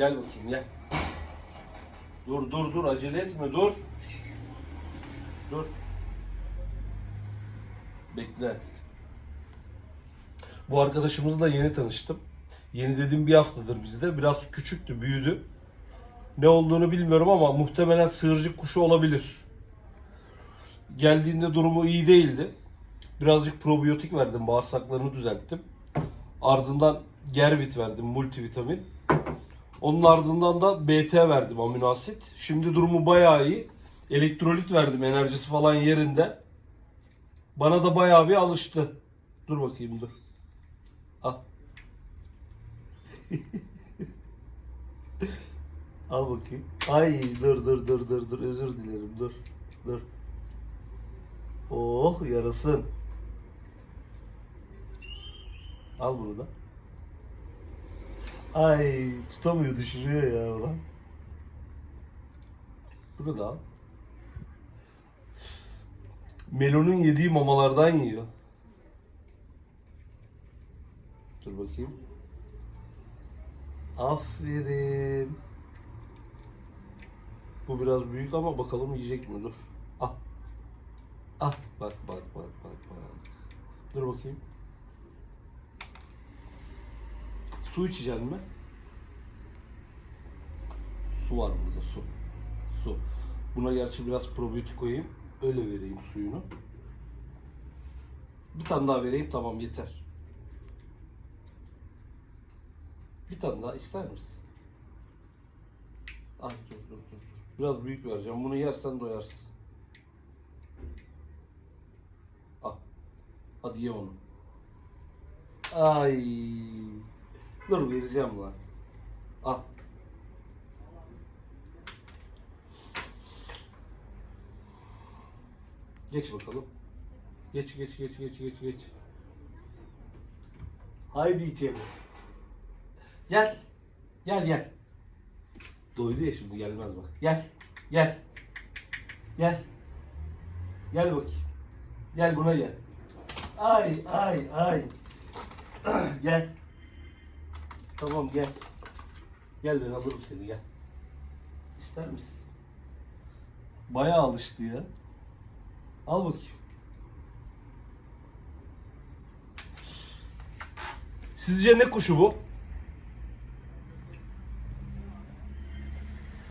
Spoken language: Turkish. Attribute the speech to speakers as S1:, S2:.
S1: Gel bakayım gel. Dur dur dur acele etme dur. Dur. Bekle. Bu arkadaşımızla yeni tanıştım. Yeni dediğim bir haftadır bizde. Biraz küçüktü, büyüdü. Ne olduğunu bilmiyorum ama muhtemelen sığırcık kuşu olabilir. Geldiğinde durumu iyi değildi. Birazcık probiyotik verdim, bağırsaklarını düzelttim. Ardından Gervit verdim, multivitamin. Onun ardından da BT verdim, amino asit. Şimdi durumu bayağı iyi. Elektrolit verdim, enerjisi falan yerinde. Bana da bayağı bir alıştı. Dur bakayım dur. Al. Al bakayım. Ay dur dur dur dur dur özür dilerim dur. Dur. Oh yarasın. Al bunu da. Ay tutamıyor düşürüyor ya lan. Bunu da al. Melon'un yediği mamalardan yiyor. Dur bakayım. Aferin. Bu biraz büyük ama bakalım yiyecek mi? Dur. Ah. Ah bak bak bak bak bak. Dur bakayım. Su içeceksin mi? Su var burada su. Su. Buna gerçi biraz probiyotik koyayım. Öyle vereyim suyunu. Bir tane daha vereyim tamam yeter. Bir tane daha ister misin? Dur dur dur. dur. Biraz büyük vereceğim. Bunu yersen doyarsın. Al. Hadi ye onu. Ay. Dur vereceğim lan. Al. Geç bakalım. Geç geç geç geç geç geç. Haydi içeri. Gel. Gel gel. Doydu ya şimdi gelmez bak. Gel. Gel. Gel. Gel bakayım. Gel buna gel. Ay ay ay. gel. Tamam gel. Gel ben alırım seni gel. İster misin? Bayağı alıştı ya. Al bakayım. Sizce ne kuşu bu?